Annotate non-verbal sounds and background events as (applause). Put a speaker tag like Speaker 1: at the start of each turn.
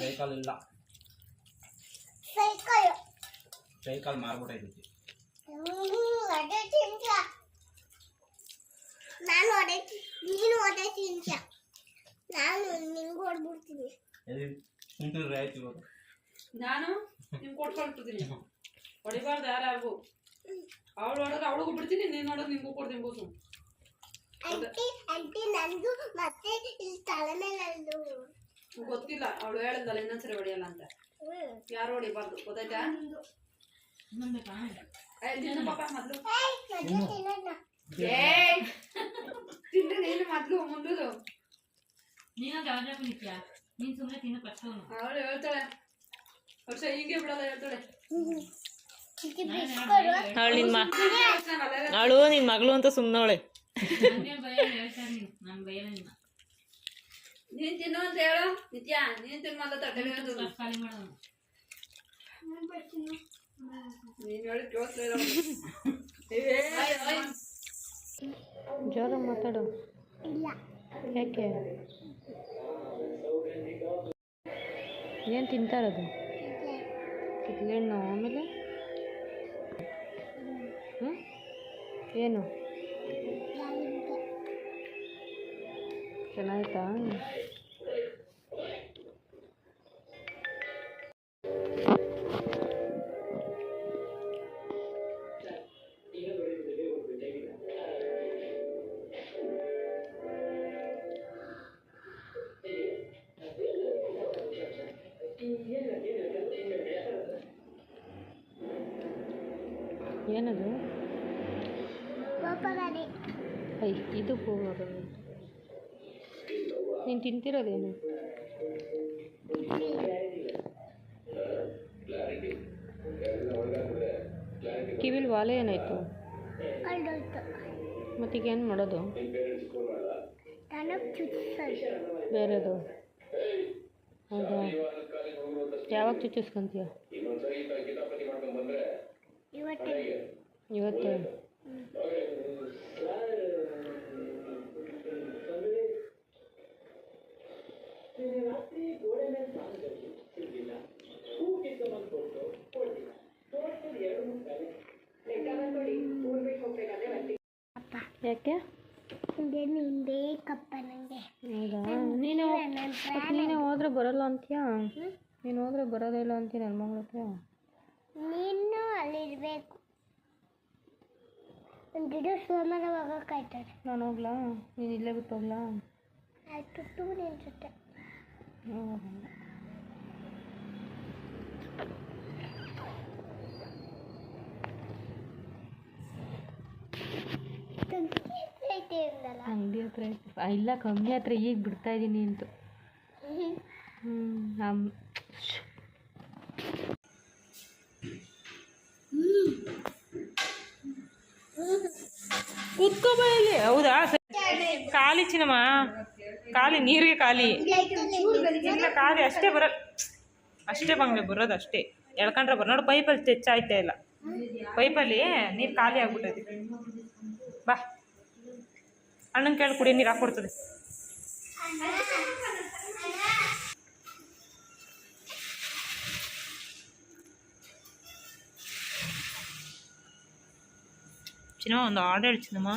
Speaker 1: Cycle ಇಲ್ಲ
Speaker 2: cycle
Speaker 1: cycle ಮಾರ್ಬಿಟ್ಟೈತಿ
Speaker 2: ನಾನು ಅದೇ ನೀನು ಅದೇ ತಿಂಚ ನಾನು ನಿಂಗೆ ಹೊಡ್ಬಿಡ್ತೀನಿ.
Speaker 1: ಕುಂತಿದ್ರೆ ಆಯ್ತು ಇವಾಗ.
Speaker 3: ನಾನು ನಿಮ್ಗೆ ಕೊಟ್ಕೊಳ್ತಿದ್ದೀನಿ. ಹೊಡಿಬಾರ್ದು ಯಾರು ಅವಳು ಹೊಡೆದ್ರೆ ಅವಳಿಗೂ ಬಿಡ್ತೀನಿ ನೀನು ನೋಡೋದು ನಿಂಗೂ ಕೊಡ್ತೀನಿ ಬೋಸು.
Speaker 2: ಅಂಟಿ ಅಂಟಿ ನಂದು ಮತ್ತೆ ಇಲ್ಲಿ ತಲೆ ಮೇಲೆ
Speaker 3: ಗೊತ್ತಿಲ್ಲ ಅವಳು ಹೇಳಿದ್ಲ ಇನ್ನೊಂದ್ಸರಿ ಹೊಡಿಯಲ್ಲ ಅಂತ. ಯಾರು ಹೊಡಿಬಾರ್ದು ಗೊತ್ತಾಯ್ತಾ? ತಿಂದ್ರೆ ನೀನು ಮೊದ್ಲು. ಮುಂದುದು
Speaker 4: ನೀನು ಜಾಗ ನಿತ್ಯ ನೀನು ಸುಮ್ಮನೆ ತಿನ್ನು ಕಷ್ಟವನು
Speaker 3: ಅವಳು ಹೇಳ್ತಾಳೆ. ವರ್ಷ ಹಿಂಗೆ ಬಿಡಲ್ಲ ಹೇಳ್ತಾಳೆ.
Speaker 5: ಅವಳು
Speaker 3: ನಾನು
Speaker 5: ಅವಳು ನಿನ್ನ ಮಗಳು ಅಂತ ಸುಮ್ಮನೆ
Speaker 4: ನನಗೆ ಭಯ ಹೇಳ್ತಾರೆ ನೀನು. ನಾನು ಬಯಲ ನಿನ್ನ.
Speaker 3: ನೀನ್ ತಿನ್ನು ಅಂತ ಹೇಳು. ನಿತ್ಯ ನೀನ್ ತಿನ್ಮಲ್ಲ ತಟ್ಟೆ ನೀನ್ ಹೇಳಿ ಅವ್ಳು.
Speaker 5: ಜೋರ ಮಾತಾಡು.
Speaker 2: ಇಲ್ಲ
Speaker 5: ಯಾಕೆ? ಏನು ತಿಂತಾರದು ಕಿತ್ಲೆಹಣ್ಣು ಆಮೇಲೆ? ಹ್ಞೂ ಏನು? ಚೆನ್ನಾಯ್ತಾ ಏನದು? ಐ ಇದು ಹೂವು ನೀನು ತಿಂತಿರೋದೇನು? ಕಿವಿಲ್ ವಾಲೆ ಏನಾಯ್ತು?
Speaker 2: ಕಳ್ದೋಯ್ತು
Speaker 5: ಮತ್ತೀಗ ಏನು ಮಾಡೋದು? ಬೇರೆದು. ಹೌದಾ? ಯಾವಾಗ ಚುಚ್ಚಿಸ್ಕೊಂತೀಯ
Speaker 2: ಇವತ್ತು.
Speaker 5: ಯಾಕೆ?
Speaker 2: ಹಿಂದೆ ನಿಂದೆ ಕಪ್ಪ ನನಗೆ
Speaker 5: ಹೌದಾ? ನೀನು ಹೋದ್ರೆ ಬರಲ್ಲ ಅಂತೀಯಾ? ನೀನು ಹೋದ್ರೆ ಬರೋದೇ ಇಲ್ಲ ಅಂತೀನಿ ನನ್ನ ಮಗಳ ಹತ್ರ?
Speaker 2: ನೀನು ಅಲ್ಲಿರ್ಬೇಕು. ಗಿಡ ಸೋಮವಾರ ಹೋಗೋಕ್ಕಾಯ್ತದೆ
Speaker 5: ನಾನು ಹೋಗ್ಲಾ? ನೀನು ಇಲ್ಲೇ ಬಿಟ್ಟು ಹೋಗ್ಲಾ?
Speaker 2: ಆಯ್ತು ಟೂ ನಿನ್ ಜೊತೆ.
Speaker 5: ಅಂಗಡಿ ಹತ್ರ. ಇಲ್ಲ ಕಮ್ಮಿ ಹತ್ರ ಈಗ ಬಿಡ್ತಾ ಇದ್ದೀನಿ ಅಂತ. (laughs) ಹ್ಞೂ ಕುತ್ಕೋಬ ಇಲ್ಲಿ. ಹೌದಾ. ಖಾಲಿ ಚಿನ್ನಮ್ಮ. ಖಾಲಿ, ನೀರಿಗೆ ಖಾಲಿ. ಇಲ್ಲ, ಖಾಲಿ ಅಷ್ಟೇ ಬರ, ಅಷ್ಟೇ ಬಂಗ್ಲೆ ಬರೋದು ಅಷ್ಟೇ. ಎಳ್ಕೊಂಡ್ರೆ ಬರೋ ನೋಡು, ಪೈಪಲ್ಲಿ ತೆಚ್ಚಾಯ್ತಾ ಇಲ್ಲ. ಪೈಪಲ್ಲಿ ನೀರು ಖಾಲಿ ಆಗ್ಬಿಟ್ಟೈತಿ. ಬಾ. ಅಣ್ಣನ ಕೇಳಿ ಕುಡಿ, ನೀರು ಹಾಕ್ಕೊಡ್ತದೆ. சின்ன அந்த
Speaker 2: ஆட அடிச்சதுமா